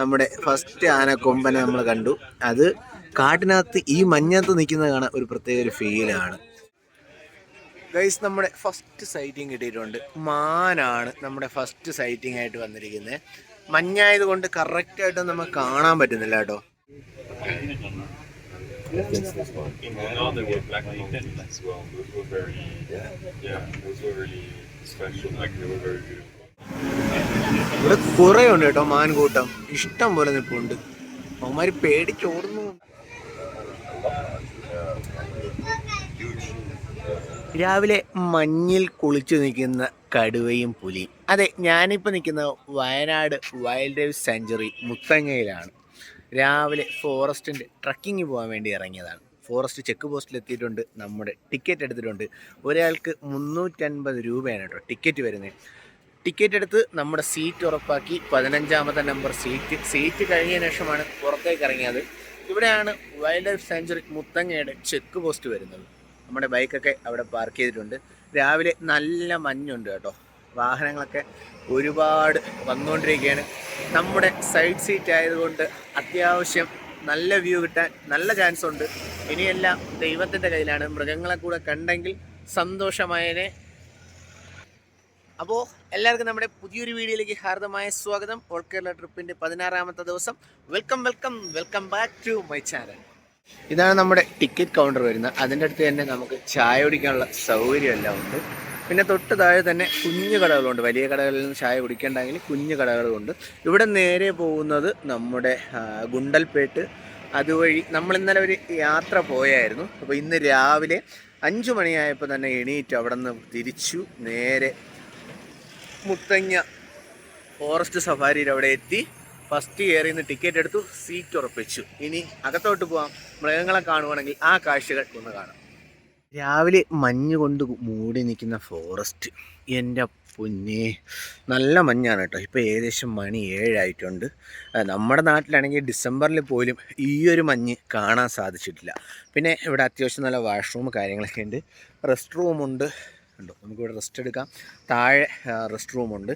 നമ്മുടെ ഫസ്റ്റ് ആനക്കൊമ്പനെ നമ്മൾ കണ്ടു. അത് കാട്ടിനകത്ത് ഈ മഞ്ഞത്ത് നിൽക്കുന്നത് കാണാൻ ഒരു പ്രത്യേക ഒരു ഫീലാണ് ഗൈസ് നമ്മുടെ ഫസ്റ്റ് സൈറ്റിംഗ് കിട്ടിയിട്ടുണ്ട്. മാനാണ് നമ്മുടെ ഫസ്റ്റ് സൈറ്റിംഗ് ആയിട്ട് വന്നിരിക്കുന്നത്. മഞ്ഞായത് കൊണ്ട് കറക്റ്റായിട്ട് നമുക്ക് കാണാൻ പറ്റുന്നില്ല കേട്ടോ. Yeah, those were really special. Like they were very beautiful. ഇവിടെ കുറേ ഉണ്ട് കേട്ടോ മാൻകൂട്ടം. ഇഷ്ടം പോലെ നിൽപ്പുണ്ട്. അവന്മാര് പേടിച്ചോടുന്നു രാവിലെ മഞ്ഞിൽ കുളിച്ചു നിൽക്കുന്ന കടുവയും പുലിയും. അതെ ഞാനിപ്പോൾ നിൽക്കുന്ന വയനാട് വൈൽഡ് ലൈഫ് സെഞ്ചുറി മുത്തങ്ങയിലാണ്. രാവിലെ ഫോറസ്റ്റിന്റെ ട്രക്കിങ് പോകാൻ വേണ്ടി ഇറങ്ങിയതാണ്. ഫോറസ്റ്റ് ചെക്ക് പോസ്റ്റിൽ എത്തിയിട്ടുണ്ട് നമ്മുടെ ടിക്കറ്റ് എടുത്തിട്ടുണ്ട്. ഒരാൾക്ക് മുന്നൂറ്റൻപത് രൂപയാണ് കേട്ടോ ടിക്കറ്റ് വരുന്നത്. ടിക്കറ്റ് എടുത്ത് നമ്മുടെ സീറ്റ് ഉറപ്പാക്കി പതിനഞ്ചാമത്തെ നമ്പർ സീറ്റ്. സീറ്റ് കഴിഞ്ഞ ശേഷമാണ് പുറത്തേക്ക് ഇറങ്ങിയത്. ഇവിടെയാണ് വൈൽഡ് ലൈഫ് സാഞ്ചുറി മുത്തങ്ങയുടെ ചെക്ക് പോസ്റ്റ് വരുന്നത്. നമ്മുടെ ബൈക്കൊക്കെ അവിടെ പാർക്ക് ചെയ്തിട്ടുണ്ട്. രാവിലെ നല്ല മഞ്ഞുണ്ട് കേട്ടോ. വാഹനങ്ങളൊക്കെ ഒരുപാട് വന്നുകൊണ്ടിരിക്കുകയാണ്. നമ്മുടെ സൈഡ് സീറ്റ് ആയതുകൊണ്ട് അത്യാവശ്യം നല്ല വ്യൂ കിട്ടാൻ നല്ല ചാൻസ് ഉണ്ട്. ഇനിയെല്ലാം ദൈവത്തിന്റെ കയ്യിലാണ്. മൃഗങ്ങളെ കൂടെ കണ്ടെങ്കിൽ സന്തോഷമായതിനെ അപ്പോൾ എല്ലാവർക്കും നമ്മുടെ പുതിയൊരു വീഡിയോയിലേക്ക് ഹാർദമായ സ്വാഗതം. ഓൾ കേരള ട്രിപ്പിന്റെ പതിനാറാമത്തെ ദിവസം. Welcome welcome welcome back to my channel. ഇതാണ് നമ്മുടെ ടിക്കറ്റ് കൗണ്ടർ വരുന്നത്. അതിന്റെ അടുത്ത് തന്നെ നമുക്ക് ചായ കുടിക്കാനുള്ള സൗകര്യം എല്ലാം ഉണ്ട്. പിന്നെ തൊട്ട് താഴെ തന്നെ കുഞ്ഞു കടകളുണ്ട്. വലിയ കടകളിൽ നിന്ന് ചായ കുടിക്കേണ്ടെങ്കിൽ കുഞ്ഞു കടകളുണ്ട്. ഇവിടെ നേരെ പോകുന്നത് നമ്മുടെ ഗുണ്ടൽപേട്ട്. അതുവഴി നമ്മൾ ഇന്നലെ ഒരു യാത്ര പോയായിരുന്നു. അപ്പോൾ ഇന്ന് രാവിലെ അഞ്ചു മണിയായപ്പോൾ തന്നെ എണീറ്റ് അവിടെ നിന്ന് തിരിച്ചു നേരെ മുത്തങ്ങ ഫോറസ്റ്റ് സഫാരിയിൽ അവിടെ എത്തി. ഫസ്റ്റ് കയറി നിന്ന് ടിക്കറ്റ് എടുത്തു. സീറ്റ് ഉറപ്പിച്ചു. ഇനി അകത്തോട്ട് പോവാം. മൃഗങ്ങളെ കാണുവാണെങ്കിൽ ആ കാഴ്ചകൾ ഒന്ന് കാണാം. രാവിലെ മഞ്ഞ് കൊണ്ട് മൂടി നിൽക്കുന്ന ഫോറസ്റ്റ് എന്റെ പൊന്നെ. നല്ല മഞ്ഞാണ് കേട്ടോ. ഇപ്പോൾ ഏകദേശം മണി ഏഴായിട്ടുണ്ട്. നമ്മുടെ നാട്ടിലാണെങ്കിൽ ഡിസംബറിൽ പോലും ഈ ഒരു മഞ്ഞ് കാണാൻ സാധിച്ചിട്ടില്ല. പിന്നെ ഇവിടെ അത്യാവശ്യം നല്ല വാഷ്റൂം കാര്യങ്ങളൊക്കെ ഉണ്ട്. റെസ്റ്റ് റൂമുണ്ട് ഉണ്ടോ? നമുക്കിവിടെ റെസ്റ്റ് എടുക്കാം. താഴെ റെസ്റ്റ് റൂമുണ്ട്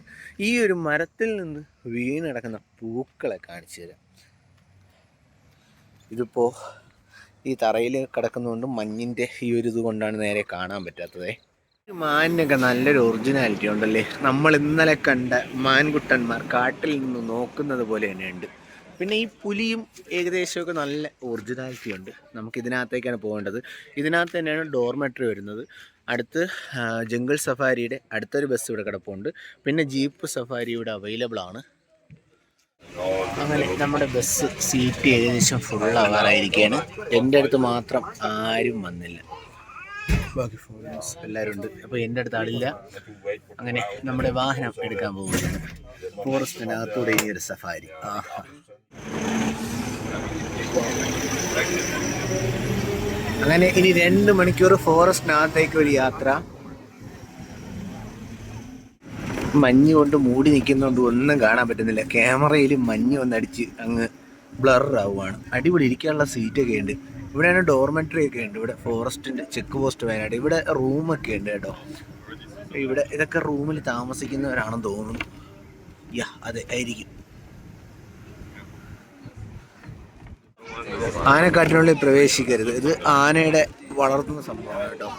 ഈ ഒരു മരത്തിൽ നിന്ന് വീണ് കിടക്കുന്ന പൂക്കളെ കാണിച്ചു തരാം. ഇതിപ്പോൾ ഈ തറയിൽ കിടക്കുന്നതുകൊണ്ട് മഞ്ഞിന്റെ ഈ ഒരു ഇത് കൊണ്ടാണ് നേരെ കാണാൻ പറ്റാത്തത്. മാനിനൊക്കെ നല്ലൊരു ഒറിജിനാലിറ്റി ഉണ്ടല്ലേ? നമ്മൾ ഇന്നലെ കണ്ട മാൻകുട്ടന്മാർ കാട്ടിൽ നിന്ന് നോക്കുന്നത് പോലെ തന്നെയുണ്ട് പിന്നെ ഈ പുലിയും ഏകദേശമൊക്കെ നല്ല ഒറിജിനാലിറ്റി ഉണ്ട്. നമുക്ക് ഇതിനകത്തേക്കാണ് പോകേണ്ടത്. ഇതിനകത്ത് തന്നെയാണ് ഡോർമെട്രി വരുന്നത്. അടുത്ത് ജംഗിൾ സഫാരിയുടെ അടുത്തൊരു ബസ് ഇവിടെ കിടപ്പുണ്ട്. പിന്നെ ജീപ്പ് സഫാരി ഇവിടെ അവൈലബിൾ ആണ്. അങ്ങനെ നമ്മുടെ ബസ് സീറ്റ് ഏകദേശം ഫുൾ ആവാറായിരിക്കുകയാണ് എന്റെ അടുത്ത് മാത്രം ആരും വന്നില്ല. ബാക്കി ഫോറിനേഴ്സ് എല്ലാവരും ഉണ്ട്. അപ്പോൾ എന്റെ അടുത്ത് ആളില്ല. അങ്ങനെ നമ്മുടെ വാഹനം എടുക്കാൻ പോകുകയാണ് ഫോറസ്റ്റിനകത്തൂടെ ഈ ഒരു സഫാരി. ആഹാ. അങ്ങനെ ഇനി രണ്ട് മണിക്കൂർ ഫോറസ്റ്റിനകത്തേക്ക് ഒരു യാത്ര. മഞ്ഞ് കൊണ്ട് മൂടി നിൽക്കുന്നതുകൊണ്ട് ഒന്നും കാണാൻ പറ്റുന്നില്ല. ക്യാമറയിൽ മഞ്ഞ് വന്നടിച്ച് അങ്ങ് ബ്ലർ ആവുകയാണ് അടിപൊളി ഇരിക്കാനുള്ള സീറ്റൊക്കെ ഉണ്ട്. ഇവിടെയാണ് ഡോർമെറ്ററി ഒക്കെ ഉണ്ട്. ഇവിടെ ഫോറസ്റ്റിന്റെ ചെക്ക് പോസ്റ്റ് വയനാട്. ഇവിടെ റൂമൊക്കെ ഉണ്ട് കേട്ടോ. ഇവിടെ ഇതൊക്കെ റൂമിൽ താമസിക്കുന്നവരാണെന്ന് തോന്നുന്നു. യാ അതെ ആയിരിക്കും. ആനക്കാട്ടിനുള്ളിൽ പ്രവേശിക്കരുത്. ഇത് ആനയുടെ വളർത്തുന്ന സംഭവമാണ് കേട്ടോ.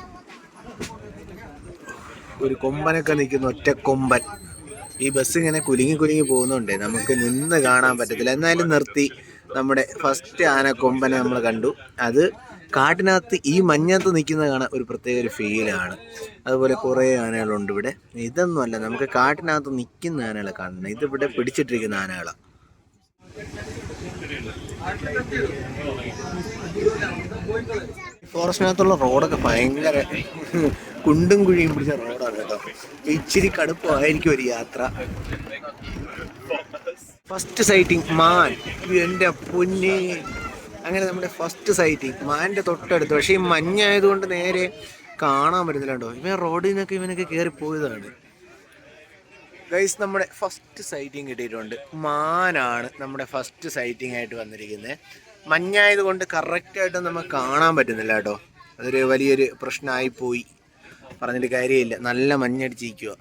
ഒരു കൊമ്പനൊക്കെ നിൽക്കുന്ന ഒറ്റ കൊമ്പൻ. ഈ ബസ് ഇങ്ങനെ കുലുങ്ങി കുലുങ്ങി പോകുന്നുണ്ട്. നമുക്ക് നിന്ന് കാണാൻ പറ്റത്തില്ല. എന്നാലും നിർത്തി. നമ്മുടെ ഫസ്റ്റ് ആന കൊമ്പനെ നമ്മൾ കണ്ടു. അത് കാട്ടിനകത്ത് ഈ മഞ്ഞത്ത് നിൽക്കുന്ന കാണാൻ ഒരു പ്രത്യേക ഒരു ഫീലാണ് അതുപോലെ കുറേ ആനകളുണ്ട് ഇവിടെ. ഇതൊന്നുമല്ല നമുക്ക് കാട്ടിനകത്ത് നിൽക്കുന്ന ആനകളെ കാണണം. ഇതിവിടെ പിടിച്ചിട്ടിരിക്കുന്ന ആനകളാണ് ഫോറസ്റ്റിനകത്തുള്ള റോഡൊക്കെ ഭയങ്കര കുണ്ടും കുഴിയും പിടിച്ച റോഡാണ് കേട്ടോ. ഇച്ചിരി കടുപ്പമായിരിക്കും ഒരു യാത്ര. ഫസ്റ്റ് സൈറ്റിംഗ് മാൻ. എന്റെ പൊന്നെ. അങ്ങനെ നമ്മുടെ ഫസ്റ്റ് സൈറ്റിംഗ് മാന്റെ തൊട്ടടുത്ത്. പക്ഷേ ഈ മഞ്ഞായതുകൊണ്ട് നേരെ കാണാൻ പറ്റുന്നില്ല കേട്ടോ. ഇവൻ റോഡിൽ നിന്നൊക്കെ ഇവനൊക്കെ കയറി പോയതാണ്. ഗൈസ് നമ്മുടെ ഫസ്റ്റ് സൈറ്റിംഗ് കിട്ടിയിട്ടുണ്ട് മാനാണ് നമ്മുടെ ഫസ്റ്റ് സൈറ്റിംഗ് ആയിട്ട് വന്നിരിക്കുന്നത് മഞ്ഞായതുകൊണ്ട് കറക്റ്റായിട്ട് നമുക്ക് കാണാൻ പറ്റുന്നില്ല കേട്ടോ. അതൊരു വലിയൊരു പ്രശ്നമായി പോയി. പറഞ്ഞിട്ട് കാര്യമില്ല. നല്ല മഞ്ഞടിച്ചിരിക്കുക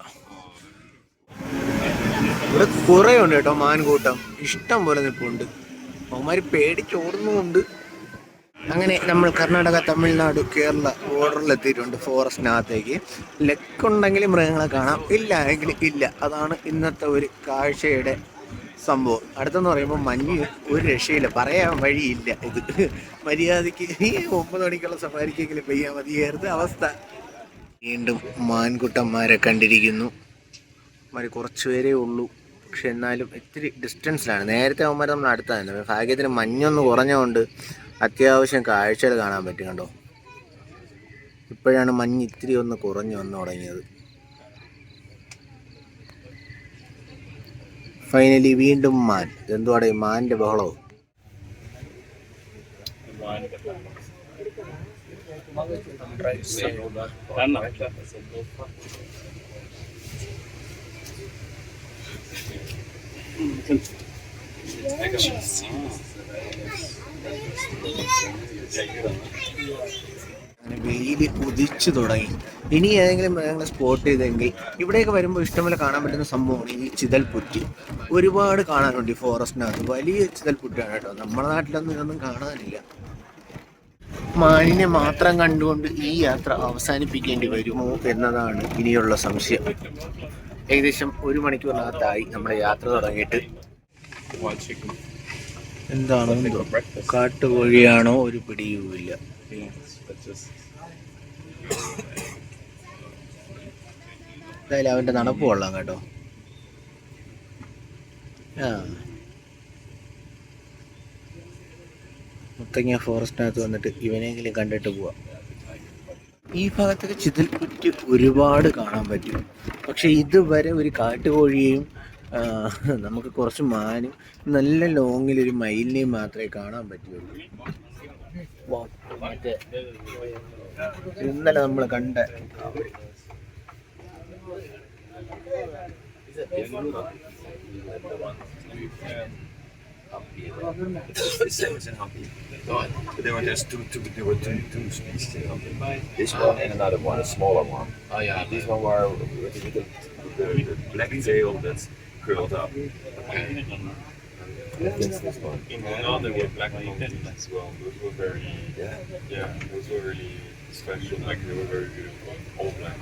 ഇവിടെ കുറേ ഉണ്ട് കേട്ടോ മാൻകൂട്ടം. ഇഷ്ടം പോലെ നിൽപ്പുണ്ട്. അവന്മാർ പേടിച്ചോടുന്നുമുണ്ട് അങ്ങനെ നമ്മൾ കർണാടക തമിഴ്നാട് കേരള ബോർഡറിൽ എത്തിയിട്ടുണ്ട് ഫോറസ്റ്റിനകത്തേക്ക് ലക്കുണ്ടെങ്കിൽ മൃഗങ്ങളെ കാണാം. ഇല്ല എങ്കിൽ ഇല്ല. അതാണ് ഇന്നത്തെ ഒരു കാഴ്ചയുടെ സംഭവം. അടുത്തെന്ന് പറയുമ്പോൾ മഞ്ഞ് ഒരു രക്ഷയില്ല. പറയാൻ വഴിയില്ല ഇത്. മര്യാദയ്ക്ക് ഈ ഒമ്പത് മണിക്കുള്ള സഫാരിക്കെങ്കിലും പെയ്യാൻ മതിയായിരുന്നു. അവസ്ഥ വീണ്ടും മാൻകുട്ടന്മാരെ കണ്ടിരിക്കുന്നു. അവർ കുറച്ച് പേരേ ഉള്ളൂ. പക്ഷെ എന്നാലും ഇത്തിരി ഡിസ്റ്റൻസിലാണ് നേരത്തെ അവന്മാർ നമ്മൾ അടുത്തായിരുന്നു. ഭാഗ്യത്തിന് മഞ്ഞൊന്ന് കുറഞ്ഞുകൊണ്ട് അത്യാവശ്യം കാഴ്ചകൾ കാണാൻ പറ്റും കണ്ടോ? ഇപ്പോഴാണ് മഞ്ഞ് ഇത്തിരി ഒന്ന് കുറഞ്ഞു വന്നു തുടങ്ങിയത്. ഫൈനലി വീണ്ടും മാൻ. എന്തുവാടെ മാന്റെ ബഹളവും? അങ്ങനെ വെയിൽ കുതിച്ചു തുടങ്ങി. ഇനി ഏതെങ്കിലും മൃഗങ്ങളെ സ്പോട്ട് ചെയ്തെങ്കിൽ ഇവിടെയൊക്കെ വരുമ്പോൾ ഇഷ്ടംപോലെ കാണാൻ പറ്റുന്ന സംഭവമാണ് ഈ ചിതൽപുറ്റി. ഒരുപാട് കാണാനുണ്ട് ഈ ഫോറസ്റ്റിനകത്ത്. വലിയ ചിതൽപുറ്റാണ് കേട്ടോ. നമ്മുടെ നാട്ടിലൊന്നും ഇതൊന്നും കാണാനില്ല. മാനിനെ മാത്രം കണ്ടുകൊണ്ട് ഈ യാത്ര അവസാനിപ്പിക്കേണ്ടി വരുമോ എന്നതാണ് ഇനിയുള്ള സംശയം. ഏകദേശം ഒരു മണിക്കൂറിനകത്തായി നമ്മുടെ യാത്ര തുടങ്ങിയിട്ട്. എന്താണ് എന്തോ. കാട്ടുകോഴിയാണോ ഒരു പിടിയുമില്ല എന്തായാലും അവന്റെ നടപ്പ് കൊള്ളാം കേട്ടോ. ആ. മുത്തങ്ങ ഫോറസ്റ്റിനകത്ത് വന്നിട്ട് ഇവനെങ്കിലും കണ്ടിട്ട് പോവാം. ഈ ഭാഗത്തൊക്കെ ചിതൽപ്പുറ്റ് ഒരുപാട് കാണാൻ പറ്റും. പക്ഷെ ഇതുവരെ ഒരു കാട്ടുകോഴിയെയും നമുക്ക് കുറച്ച് മാനും നല്ല ലോങ്ങിൽ ഒരു മയിലിനെയും മാത്രമേ കാണാൻ പറ്റുള്ളൂ മറ്റേ ഇന്നലെ നമ്മൾ കണ്ട There were just two, two, there were two, two species. This one and another one, a smaller one. Oh yeah. This one were with the, the, the black tail that's curled up. Against this one. In Ghana, there were black mountains as well. Those were very, yeah, yeah, those were really special. Like they were very beautiful, all black.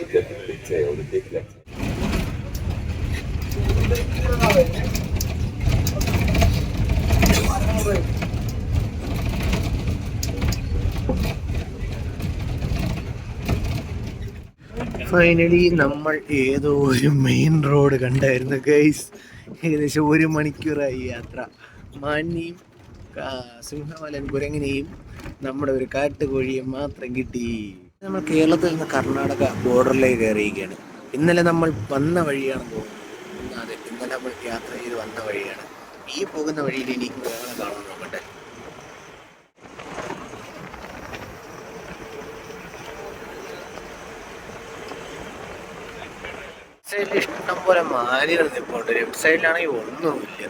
Look at the big tail, the big black. Finally നമ്മൾ ഏതോ ഒരു main road കണ്ടായിരുന്നു guys ഏകദേശം ഒരു മണിക്കൂറായി യാത്ര. മാന്യം സിംഹമലൻ കുരങ്ങിനെയും നമ്മുടെ ഒരു കാട്ടുകോഴിയും മാത്രം കിട്ടി. നമ്മൾ കേരളത്തിൽ നിന്ന് കർണാടക ബോർഡറിലേക്ക് കയറിയിരിക്കുകയാണ്. ഇന്നലെ നമ്മൾ വന്ന വഴിയാണ് പോകുന്നത്. അതെ ഇന്നലെ നമ്മൾ യാത്ര ചെയ്ത് വന്ന വഴിയാണ്. ഈ പോകുന്ന വഴിയിൽ ഇനി കേരളം കാണാൻ നോക്കട്ടെ. സൈഡിൽ ഇഷ്ടം പോലെ മാലികൾ നിൽപ്പുണ്ട് ലെഫ്റ്റ് സൈഡിലാണെങ്കിൽ ഒന്നുമില്ല.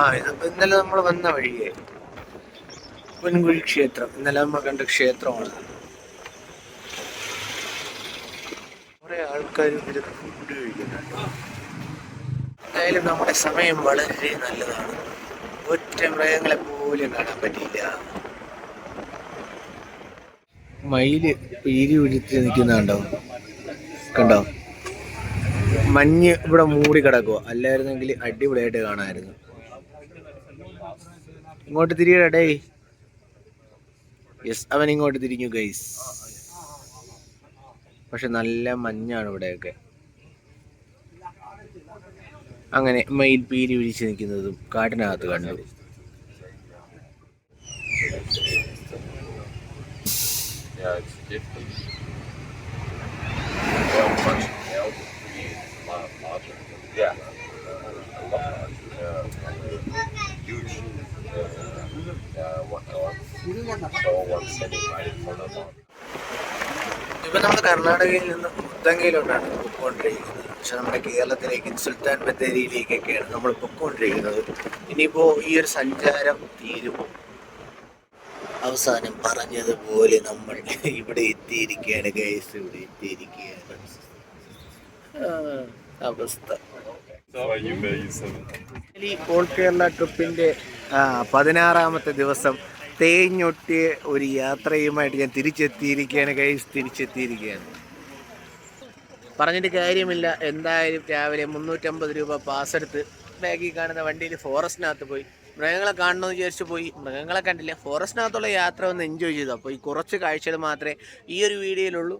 ആ ഇത് ഇന്നലെ നമ്മൾ വന്ന വഴിയെ. പൊൻകുഴി ക്ഷേത്രം. ഇന്നലെ നമ്മൾ കണ്ട ക്ഷേത്രമാണ്. കുറെ ആൾക്കാർ ഇതിൽ ഫുഡ് കഴിക്കുന്നുണ്ട്. എന്തായാലും നമ്മുടെ സമയം വളരെ നല്ലതാണ്. ഒറ്റ മൃഗങ്ങളെ പോലും കാണാൻ പറ്റിയില്ല. മയിൽ പീരി ഒഴുത്തി നിൽക്കുന്ന കണ്ടോ? കണ്ടോ? മഞ്ഞ് ഇവിടെ മൂടി കിടക്കുക അല്ലായിരുന്നെങ്കിൽ അടിപൊളിയായിട്ട് കാണാമായിരുന്നു. ഇങ്ങോട്ട് തിരിയടേ യെസ് അവൻ ഇങ്ങോട്ട് തിരിഞ്ഞു ഗൈസ് പക്ഷെ നല്ല മഞ്ഞാണ് ഇവിടെയൊക്കെ. അങ്ങനെ മയിൽ പീരി വിരിച്ച് നിൽക്കുന്നതും കാട്ടിനകത്ത് കണ്ടു. ഇപ്പൊ നമ്മുടെ കർണാടകയിൽ നിന്ന് മുത്തങ്ങയിലോട്ടാണ് പോയിക്കൊണ്ടിരിക്കുന്നത്. പക്ഷെ നമ്മുടെ കേരളത്തിലേക്ക് സുൽത്താൻ ബത്തേരിയിലേക്കൊക്കെയാണ് നമ്മൾ പൊക്കോണ്ടിരിക്കുന്നത് ഇനിയിപ്പോൾ ഈ ഒരു സഞ്ചാരം തീരുമോ അവസാനം പറഞ്ഞതുപോലെ നമ്മൾ ഇവിടെ എത്തിയിരിക്കുകയാണ് ഗൈസ് ഇവിടെ എത്തിയിരിക്കുകയാണ്. അവസ്ഥ. ഓൾ കേരള ട്രിപ്പിന്റെ ആ, പതിനാറാമത്തെ ദിവസം തേഞ്ഞൊട്ടിയ ഒരു യാത്രയുമായിട്ട് ഞാൻ തിരിച്ചെത്തിയിരിക്കുകയാണ് ഗൈസ് തിരിച്ചെത്തിയിരിക്കുകയാണ്. പറഞ്ഞിട്ട് കാര്യമില്ല. എന്തായാലും രാവിലെ മുന്നൂറ്റമ്പത് രൂപ പാസ് എടുത്ത് ബാഗിൽ കാണുന്ന വണ്ടിയിൽ ഫോറസ്റ്റിനകത്ത് പോയി. മൃഗങ്ങളെ കാണണമെന്ന് വിചാരിച്ചു പോയി. മൃഗങ്ങളെ കണ്ടില്ല. ഫോറസ്റ്റിനകത്തുള്ള യാത്ര ഒന്ന് എൻജോയ് ചെയ്തു? അപ്പോൾ ഈ കുറച്ച് കാഴ്ചകൾ മാത്രമേ ഈ ഒരു വീഡിയോയിലുള്ളൂ.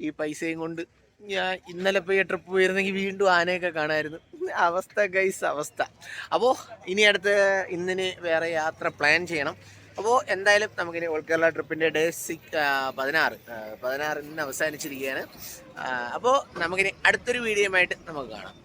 ഈ പൈസയും കൊണ്ട് ഞാൻ ഇന്നലെ പോയി ട്രിപ്പ് പോയിരുന്നെങ്കിൽ വീണ്ടും ആനയൊക്കെ കാണാമായിരുന്നു അവസ്ഥ ഗൈസ് അവസ്ഥ. അപ്പോൾ ഇനി അടുത്ത് ഇന്നിന് വേറെ യാത്ര പ്ലാൻ ചെയ്യണം. അപ്പോൾ എന്തായാലും നമുക്കിനി ഓൾ കേരള ട്രിപ്പിന്റെ ഡേ സിക്സ് പതിനാറ്. പതിനാറിന് പതിനാറ് അവസാനിച്ചിരിക്കുകയാണ് അപ്പോൾ നമുക്കിനി അടുത്തൊരു വീഡിയോയുമായിട്ട് നമുക്ക് കാണാം.